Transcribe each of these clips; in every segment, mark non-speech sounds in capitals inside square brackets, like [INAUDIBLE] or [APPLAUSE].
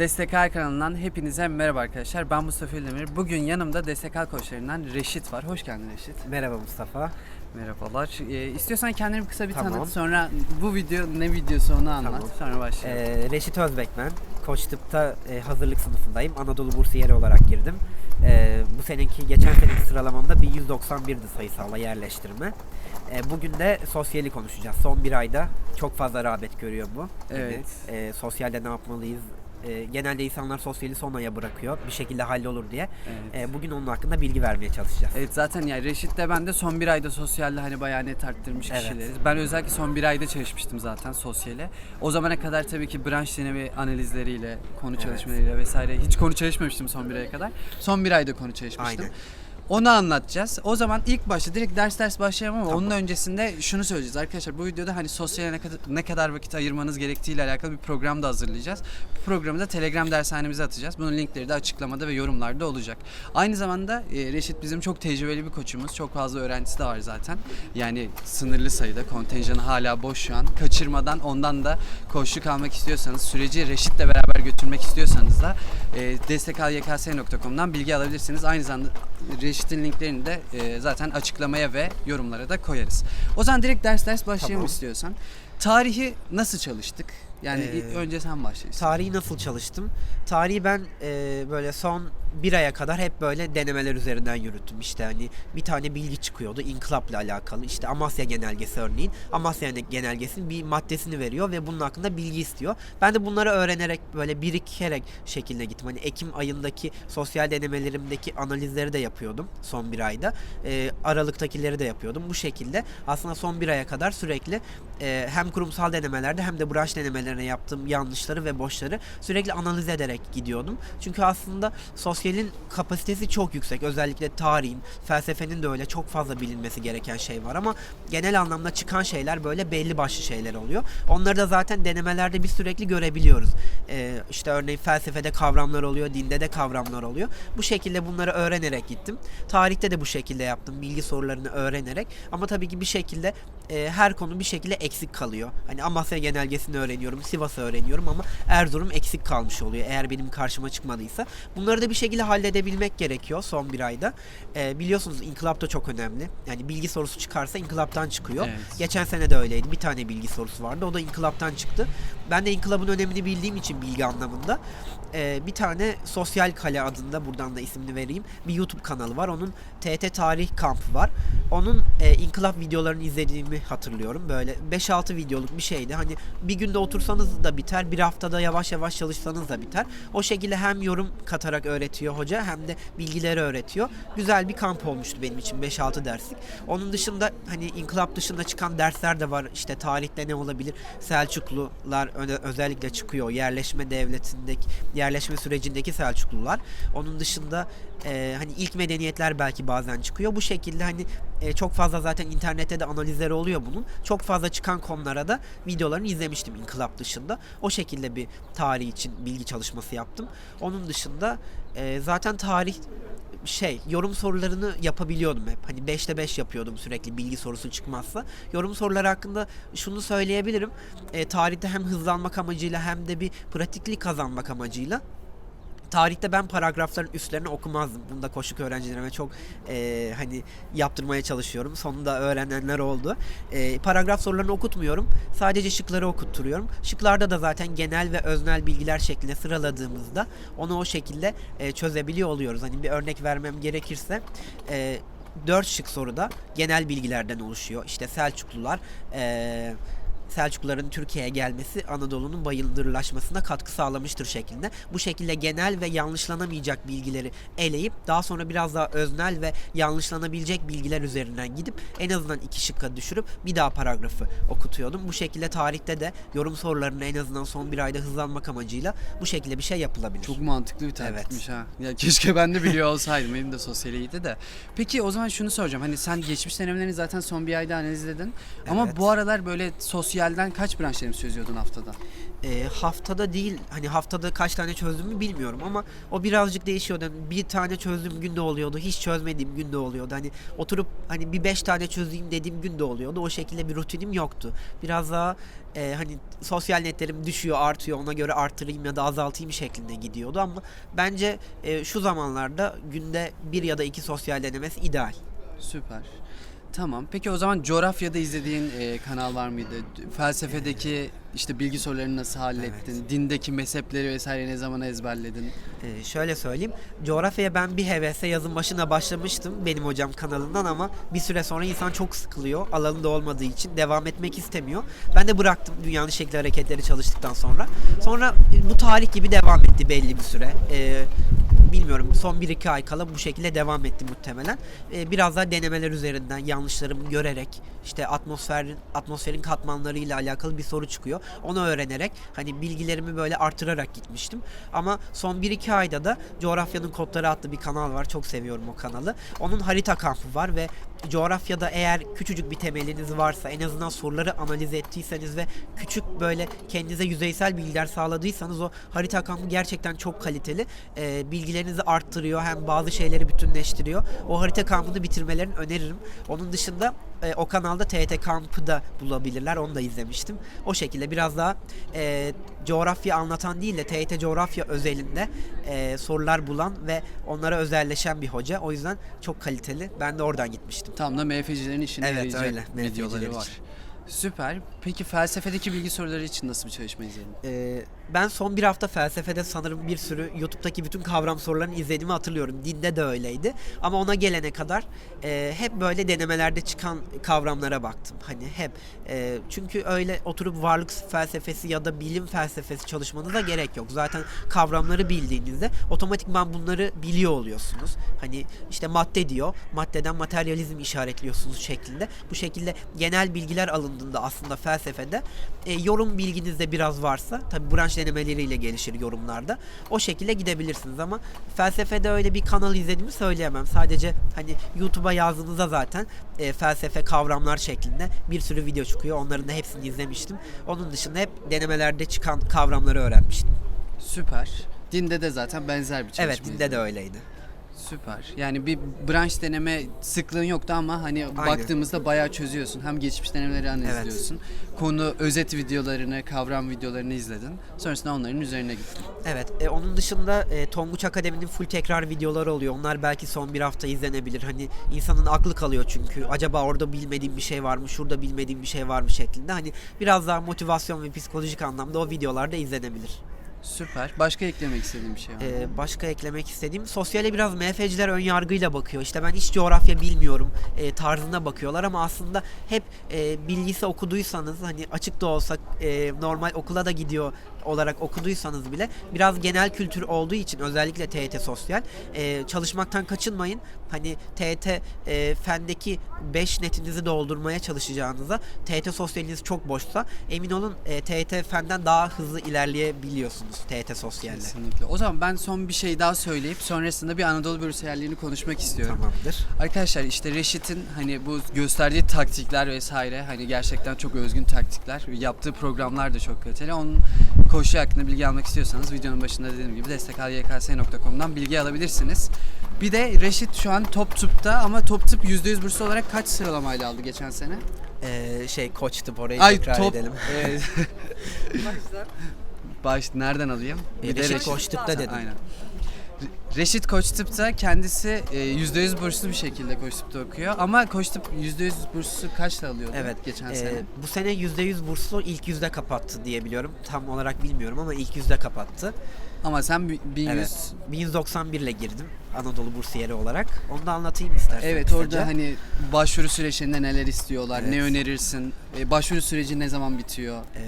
Destekal kanalından hepinize merhaba arkadaşlar. Ben Mustafa Özdemir. Bugün yanımda Destekal koçlarından Reşit var. Hoş geldin Reşit. Merhaba Mustafa. Merhabalar. Ee, istiyorsan kendini bir kısa bir Tamam. tanıt. Sonra bu video ne videosu onu anlat. Tamam. Sonra başlayalım. Ee, Reşit Özbek ben. Koç Tıp'ta e, hazırlık sınıfındayım. Anadolu Bursiyeri olarak girdim. Ee, bu seneki, geçen seneki sıralamamda bir 191'di sayısalla yerleştirme. Ee, bugün de sosyali konuşacağız. Son bir ayda çok fazla rağbet görüyor bu. Evet. E, sosyalde ne yapmalıyız? E, genelde insanlar sosyali son aya bırakıyor. Bir şekilde hallolur diye. Evet. E, bugün onun hakkında bilgi vermeye çalışacağız. Evet zaten yani Reşit de ben de son bir ayda sosyalde hani bayağı net arttırmış Evet. kişileriz. Ben özellikle son bir ayda çalışmıştım zaten sosyale. O zamana kadar tabii ki branş deneme analizleriyle, konu Evet. çalışmalarıyla vesaire hiç konu çalışmamıştım son bir aya kadar. Son bir ayda konu çalışmıştım. Aynen. Onu anlatacağız. O zaman ilk başta direkt ders ders başlayalım ama onun öncesinde şunu söyleyeceğiz arkadaşlar. Bu videoda hani sosyale ne kadar, ne kadar vakit ayırmanız gerektiğiyle alakalı bir program da hazırlayacağız. Bu programı da Telegram dershanemize atacağız. Bunun linkleri de açıklamada ve yorumlarda olacak. Aynı zamanda e, Reşit bizim çok tecrübeli bir koçumuz. Çok fazla öğrencisi de var zaten. Yani sınırlı sayıda kontenjanı hala boş şu an. Kaçırmadan ondan da koçluk almak istiyorsanız süreci Reşit'le beraber götürmek istiyorsanız da e, destekalykс.com'dan bilgi alabilirsiniz. Aynı zamanda Reşit'in linklerini de e, zaten açıklamaya ve yorumlara da koyarız. O zaman direkt ders ders başlayalım Tamam. istiyorsan. Tarihi nasıl çalıştık? Yani Ee, ilk- önce sen başla istersen. Tarihi nasıl çalıştım? Tarihi ben e, böyle son bir aya kadar hep böyle denemeler üzerinden yürüttüm. İşte hani bir tane bilgi çıkıyordu inkılapla alakalı. İşte Amasya genelgesi örneğin. Amasya genelgesinin bir maddesini veriyor ve bunun hakkında bilgi istiyor. Ben de bunları öğrenerek böyle birikerek şekilde gittim. Hani Ekim ayındaki sosyal denemelerimdeki analizleri de yapıyordum son bir ayda. E, Aralıktakileri de yapıyordum. Bu şekilde aslında son bir aya kadar sürekli e, hem kurumsal denemelerde hem de branş denemelerine yaptığım yanlışları ve boşları sürekli analiz ederek gidiyordum. Çünkü aslında sosyalin kapasitesi çok yüksek. Özellikle tarihin, felsefenin de öyle çok fazla bilinmesi gereken şey var ama genel anlamda çıkan şeyler böyle belli başlı şeyler oluyor. Onları da zaten denemelerde biz sürekli görebiliyoruz. E, işte örneğin felsefede kavramlar oluyor, dinde de kavramlar oluyor. Bu şekilde bunları öğrenerek gittim. Tarihte de bu şekilde yaptım. Bilgi sorularını öğrenerek. Ama tabii ki bir şekilde e, her konu bir şekilde eksik kalıyor. Hani Amasya genelgesini öğreniyorum, Sivas'ı öğreniyorum ama Erzurum eksik kalmış oluyor eğer benim karşıma çıkmadıysa. Bunları da bir şekilde halledebilmek gerekiyor son bir ayda. E, biliyorsunuz inkılap da çok önemli. Yani bilgi sorusu çıkarsa inkılaptan çıkıyor. Evet. Geçen sene de öyleydi. Bir tane bilgi sorusu vardı. O da inkılaptan çıktı. Ben de inkılabın önemini bildiğim için bilgi anlamında e, bir tane Sosyal Kale adında buradan da ismini vereyim. Bir YouTube kanalı var. Onun TT Tarih Kampı var. Onun e, inkılap videolarını izlediğimi hatırlıyorum. Böyle 5-6 videoluk bir şeydi. Hani bir günde otursanız da biter. Bir haftada yavaş yavaş çalışsanız da biter. O şekilde hem yorum katarak öğretiyor hoca hem de bilgileri öğretiyor. Güzel bir kamp olmuştu benim için 5-6 derslik. Onun dışında hani inkılap dışında çıkan dersler de var. İşte tarihte ne olabilir? Selçuklular özellikle çıkıyor. Yerleşme devletindeki, yerleşme sürecindeki Selçuklular. Onun dışında e, hani ilk medeniyetler belki bazen çıkıyor. Bu şekilde hani e, çok fazla zaten internette de analizleri oluyor bunun. Çok fazla çıkan konulara da videolarını izlemiştim inkılap dışında. O şekilde bir tarih için bilgi çalışması yaptım. Onun dışında e, zaten tarih şey yorum sorularını yapabiliyordum hep. Hani 5'te 5 yapıyordum sürekli bilgi sorusu çıkmazsa. Yorum soruları hakkında şunu söyleyebilirim. E, tarihte hem hızlanmak amacıyla hem de bir pratiklik kazanmak amacıyla Tarihte ben paragrafların üstlerini okumazdım. Bunu da koşuk öğrencilerime çok e, hani yaptırmaya çalışıyorum. Sonunda öğrenenler oldu. E, paragraf sorularını okutmuyorum. Sadece şıkları okutturuyorum. Şıklarda da zaten genel ve öznel bilgiler şeklinde sıraladığımızda onu o şekilde e, çözebiliyor oluyoruz. Hani bir örnek vermem gerekirse e, 4 şık soruda genel bilgilerden oluşuyor. İşte Selçuklular e, Selçukluların Türkiye'ye gelmesi Anadolu'nun bayındırlaşmasına katkı sağlamıştır şeklinde. Bu şekilde genel ve yanlışlanamayacak bilgileri eleyip daha sonra biraz daha öznel ve yanlışlanabilecek bilgiler üzerinden gidip en azından iki şıkka düşürüp bir daha paragrafı okutuyordum. Bu şekilde tarihte de yorum sorularını en azından son bir ayda hızlanmak amacıyla bu şekilde bir şey yapılabilir. Çok mantıklı bir taktikmiş ha. Ya keşke ben de biliyor olsaydım. Benim de sosyal iyiydi de. Peki o zaman şunu soracağım. Hani sen geçmiş denemelerini zaten son bir ayda analizledin. Ama Evet. bu aralar böyle sosyal sosyalden kaç branş denetim çözüyordun haftada? E, haftada değil hani haftada kaç tane çözdüğümü bilmiyorum ama o birazcık değişiyordu. Yani bir tane çözdüğüm günde oluyordu. Hiç çözmediğim günde oluyordu. Hani oturup hani bir beş tane çözeyim dediğim günde oluyordu. O şekilde bir rutinim yoktu. Biraz daha e, hani sosyal netlerim düşüyor artıyor ona göre artırayım ya da azaltayım şeklinde gidiyordu ama bence e, şu zamanlarda günde bir ya da iki sosyal denemesi ideal. Süper. Tamam. Peki o zaman coğrafyada izlediğin e, kanal var mıydı? Felsefedeki işte bilgi sorularını nasıl hallettin? Dindeki mezhepleri vesaire ne zaman ezberledin? Ee, şöyle söyleyeyim. Coğrafyaya ben bir hevesle yazın başına başlamıştım benim hocam kanalından ama bir süre sonra insan çok sıkılıyor. Alanında olmadığı için devam etmek istemiyor. Ben de bıraktım dünyanın şekli hareketleri çalıştıktan sonra. Sonra e, bu tarih gibi devam etti belli bir süre. Ee, bilmiyorum son 1-2 ay kala bu şekilde devam etti muhtemelen. Ee, biraz daha denemeler üzerinden yanlışlarımı görerek işte atmosferin atmosferin katmanlarıyla alakalı bir soru çıkıyor. Onu öğrenerek hani bilgilerimi böyle artırarak gitmiştim. Ama son 1-2 ayda da Coğrafyanın Kodları adlı bir kanal var. Çok seviyorum o kanalı. Onun harita kampı var ve coğrafyada eğer küçücük bir temeliniz varsa en azından soruları analiz ettiyseniz ve küçük böyle kendinize yüzeysel bilgiler sağladıysanız o harita kampı gerçekten çok kaliteli. Ee, bilgilerinizi arttırıyor hem bazı şeyleri bütünleştiriyor. O harita kampını bitirmelerini öneririm. Onun dışında e, o kanalda TET kampı da bulabilirler. Onu da izlemiştim. O şekilde biraz daha e, coğrafya anlatan değil de TET coğrafya özelinde e, sorular bulan ve onlara özelleşen bir hoca. O yüzden çok kaliteli. Ben de oradan gitmiştim. Tam da MFC'lerin işine Evet, yarayacak öyle. videoları var. için. Süper. Peki felsefedeki bilgi soruları için nasıl bir çalışma izledin? Ee, ben son bir hafta felsefede sanırım bir sürü YouTube'daki bütün kavram sorularını izlediğimi hatırlıyorum. Dinde de öyleydi. Ama ona gelene kadar e, hep böyle denemelerde çıkan kavramlara baktım. Hani hep. e, çünkü öyle oturup varlık felsefesi ya da bilim felsefesi çalışmanıza gerek yok. Zaten kavramları bildiğinizde otomatikman bunları biliyor oluyorsunuz. Hani işte madde diyor. Maddeden materyalizm işaretliyorsunuz şeklinde. Bu şekilde genel bilgiler alındığında aslında felsefede e, yorum bilginizde biraz varsa tabi branş denemeleriyle gelişir yorumlarda. O şekilde gidebilirsiniz ama felsefede öyle bir kanal izlediğimi söyleyemem. Sadece hani YouTube'a yazdığınızda zaten e, felsefe kavramlar şeklinde bir sürü video çıkıyor. Onların da hepsini izlemiştim. Onun dışında hep denemelerde çıkan kavramları öğrenmiştim. Süper. Dinde de zaten benzer bir çalışma Evet dinde izledin. de öyleydi. Süper. Yani bir branş deneme sıklığın yoktu ama hani baktığımızda bayağı çözüyorsun. Hem geçmiş denemeleri analizliyorsun. Konu özet videolarını, kavram videolarını izledin. Sonrasında onların üzerine gittin. Evet. e, onun dışında e, Tonguç Akademi'nin full tekrar videoları oluyor. Onlar belki son bir hafta izlenebilir. Hani insanın aklı kalıyor çünkü. Acaba orada bilmediğim bir şey var mı? Şurada bilmediğim bir şey var mı şeklinde. Hani biraz daha motivasyon ve psikolojik anlamda o videolarda izlenebilir. Süper. Başka eklemek istediğin bir şey var? Ee, başka eklemek istediğim sosyale biraz MFC'ler ön yargıyla bakıyor. İşte ben hiç coğrafya bilmiyorum e, tarzına bakıyorlar ama aslında hep e, bilgisi okuduysanız hani açık da olsa e, normal okula da gidiyor olarak okuduysanız bile biraz genel kültür olduğu için özellikle TET sosyal e, çalışmaktan kaçınmayın. Hani TET e, fendeki 5 netinizi doldurmaya çalışacağınıza TET sosyaliniz çok boşsa emin olun e, TET fenden daha hızlı ilerleyebiliyorsunuz TET sosyalle. Kesinlikle. O zaman ben son bir şey daha söyleyip sonrasında bir Anadolu Bürsiyerliğini konuşmak istiyorum. Tamamdır. Arkadaşlar işte Reşit'in hani bu gösterdiği taktikler vesaire hani gerçekten çok özgün taktikler. Yaptığı programlar da çok kaliteli. Onun koşu hakkında bilgi almak istiyorsanız videonun başında dediğim gibi destekal.yks.com'dan bilgi alabilirsiniz. Bir de Reşit şu an top tıpta ama top tıp %100 burslu olarak kaç sıralamayla aldı geçen sene? Ee, şey koç tıp orayı Ay tekrar top. edelim. Evet. [LAUGHS] Baş nereden alayım? Bir de Reşit- koç tıpta dedim. Aynen. Re- Reşit Koç Tıp'ta kendisi e, %100 burslu bir şekilde Koç Tıp'ta okuyor. Ama Koç Tıp %100 burslu kaçla alıyordu Evet. geçen ee, sene? Bu sene %100 burslu ilk yüzde kapattı diye biliyorum. Tam olarak bilmiyorum ama ilk yüzde kapattı. Ama sen bi- 1100 Evet. 1191 ile girdim Anadolu Bursiyeri olarak. Onu da anlatayım istersen. Evet kısaca. orada hani başvuru süreçlerinde neler istiyorlar, ne Evet. önerirsin, e, başvuru süreci ne zaman bitiyor? Ee,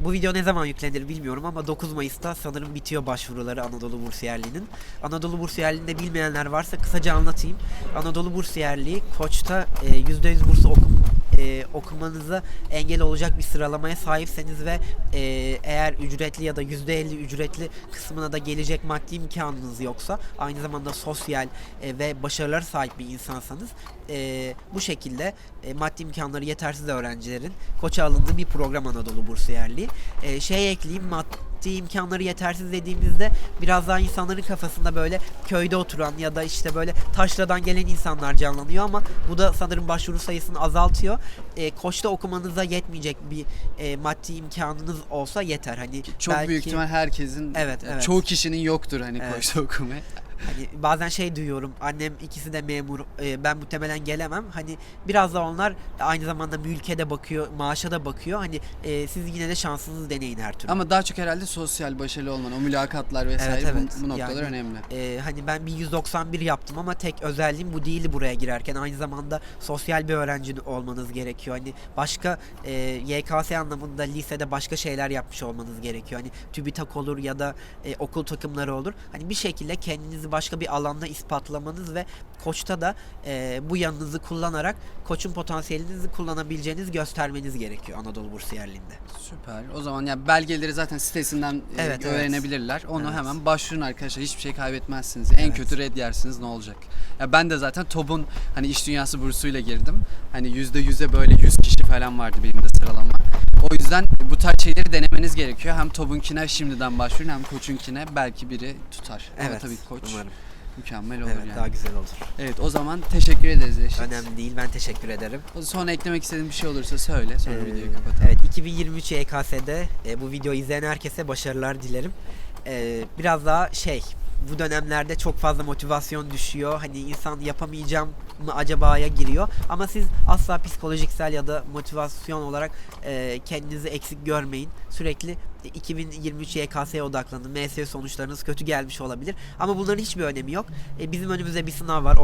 bu video ne zaman yüklenir bilmiyorum ama 9 Mayıs'ta sanırım bitiyor başvuruları Anadolu Bursiyerliği'nin. Anadolu Bursiyerliği'nde bilmeyenler varsa kısaca anlatayım. Anadolu Bursiyerliği Koç'ta e, %100 burslu okum e, okumanıza engel olacak bir sıralamaya sahipseniz ve e, eğer ücretli ya da %50 ücretli kısmına da gelecek maddi imkanınız yoksa aynı zamanda sosyal e, ve başarılara sahip bir insansanız e, bu şekilde e, maddi imkanları yetersiz öğrencilerin koça alındığı bir program Anadolu Bursiyerliği. E, şey ekleyeyim maddi imkanları yetersiz dediğimizde biraz daha insanların kafasında böyle köyde oturan ya da işte böyle taşradan gelen insanlar canlanıyor ama bu da sanırım başvuru sayısını azaltıyor. E, koçta okumanıza yetmeyecek bir e, maddi imkanınız olsa yeter. Hani Çok belki- büyük ihtimal herkesin, Evet, evet. çoğu kişinin yoktur hani Evet. koçta okumaya. Hani bazen şey duyuyorum. Annem ikisi de memur. e, ben muhtemelen gelemem. Hani biraz da onlar aynı zamanda mülke de bakıyor, maaşa da bakıyor. Hani e, siz yine de şansınızı deneyin her türlü. Ama daha çok herhalde sosyal başarılı olman, o mülakatlar vesaire Evet, evet. bu, bu noktalar Yani- önemli. Ee, hani ben bir 191 yaptım ama tek özelliğim bu değildi buraya girerken. Aynı zamanda sosyal bir öğrenci olmanız gerekiyor. Hani başka e, YKS anlamında lisede başka şeyler yapmış olmanız gerekiyor. Hani TÜBİTAK olur ya da e, okul takımları olur. Hani bir şekilde kendinizi başka bir alanda ispatlamanız ve koçta da e, bu yanınızı kullanarak koçun potansiyelinizi kullanabileceğinizi göstermeniz gerekiyor Anadolu Bursiyerliğinde. Süper. O zaman ya belgeleri zaten sitesinden e, Evet, evet. öğrenebilirler. Onu Evet. hemen başvurun arkadaşlar. Hiçbir şey kaybetmezsiniz. En Evet. kötü red yersiniz ne olacak? Ya ben de zaten TOB'un hani iş dünyası bursuyla girdim. Hani yüzde yüze böyle 100 kişi falan vardı benim de sıralama. O yüzden bu tarz şeyleri denemeniz gerekiyor. Hem TOB'unkine şimdiden başvurun hem koçunkine belki biri tutar. Ama Evet. tabii koç Umarım. mükemmel olur Evet, yani. daha güzel olur. Evet o zaman teşekkür ederiz Reşit. Önemli değil. Ben teşekkür ederim. Sonra eklemek istediğin bir şey olursa söyle. Sonra Ee, videoyu kapatalım. Evet 2023 YKS'de e, bu videoyu izleyen herkese başarılar dilerim. Ee, biraz daha şey bu dönemlerde çok fazla motivasyon düşüyor. Hani insan yapamayacağım mı acaba'ya giriyor. Ama siz asla psikolojiksel ya da motivasyon olarak e, kendinizi eksik görmeyin. Sürekli 2023 YKS'ye odaklanın. MS sonuçlarınız kötü gelmiş olabilir. Ama bunların hiçbir önemi yok. E, bizim önümüzde bir sınav var.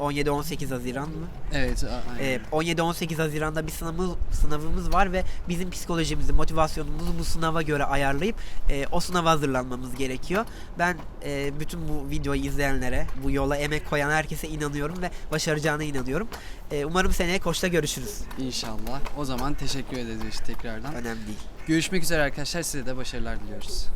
17-18 Haziran mı? Evet. Ee, 17-18 Haziran'da bir sınavımız, sınavımız var ve bizim psikolojimizi, motivasyonumuzu bu sınava göre ayarlayıp e, o sınava hazırlanmamız gerekiyor. Ben e, bütün bu videoyu izleyenlere, bu yola emek koyan herkese inanıyorum ve başaracağına inanıyorum. E, umarım seneye koçta görüşürüz. İnşallah. O zaman teşekkür ederiz tekrardan. Önemli değil. Görüşmek üzere arkadaşlar. Size de başarılar diliyoruz.